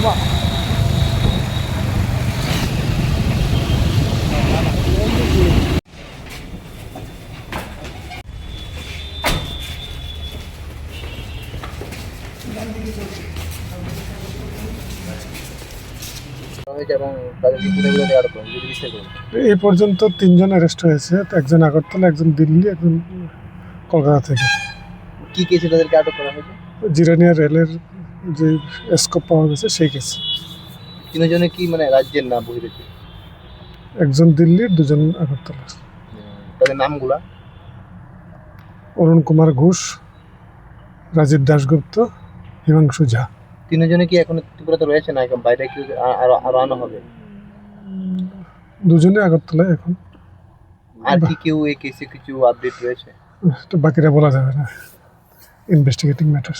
এই পর্যন্ত তিনজন অ্যারেস্ট হয়েছে। একজন আগরতলা একজন দিল্লি একজন কলকাতা থেকে। কি কেসে তাদেরকে আটক করা হয়েছে? জিরানিয়া রেলের যে স্কোপ পাওয়া গেছে সেই কেস তিনজনে কি মানে রাজ্যের নাম বহিরেছে একজন দিল্লির দুজন আগরতলা তাদের নামগুলা? অরুণ কুমার ঘোষ রাজীব দাশগুপ্ত হিমাংশু ঝা। তিনজনে কি এখন ত্রিপুরাতে রয়েছে না এখন? বাইরে কি আরও আরও আনা হবে? দুজনে আগরতলায় এখন। আর কি কেউ এই কেসে কিছু আপডেট রয়েছে? তো বাকিরা বলা যাবে না। Investigating matter.